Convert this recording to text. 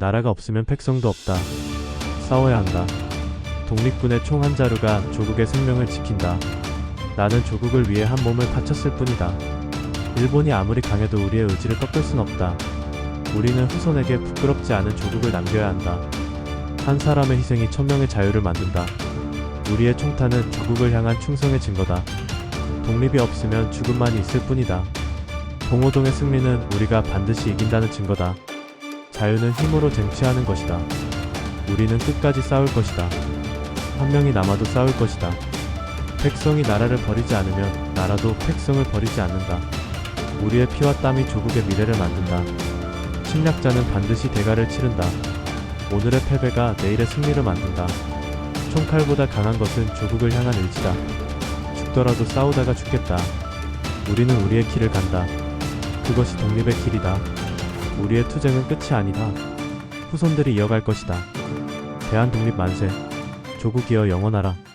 나라가 없으면 백성도 없다. 싸워야 한다. 독립군의 총 한 자루가 조국의 생명을 지킨다. 나는 조국을 위해 한 몸을 바쳤을 뿐이다. 일본이 아무리 강해도 우리의 의지를 꺾을 순 없다. 우리는 후손에게 부끄럽지 않은 조국을 남겨야 한다. 한 사람의 희생이 천명의 자유를 만든다. 우리의 총탄은 조국을 향한 충성의 증거다. 독립이 없으면 죽음만이 있을 뿐이다. 봉오동의 승리는 우리가 반드시 이긴다는 증거다. 자유는 힘으로 쟁취하는 것이다. 우리는 끝까지 싸울 것이다. 한 명이 남아도 싸울 것이다. 백성이 나라를 버리지 않으면 나라도 백성을 버리지 않는다. 우리의 피와 땀이 조국의 미래를 만든다. 침략자는 반드시 대가를 치른다. 오늘의 패배가 내일의 승리를 만든다. 총칼보다 강한 것은 조국을 향한 의지다. 죽더라도 싸우다가 죽겠다. 우리는 우리의 길을 간다. 그것이 독립의 길이다. 우리의 투쟁은 끝이 아니다. 후손들이 이어갈 것이다. 대한 독립 만세. 조국이여 영원하라.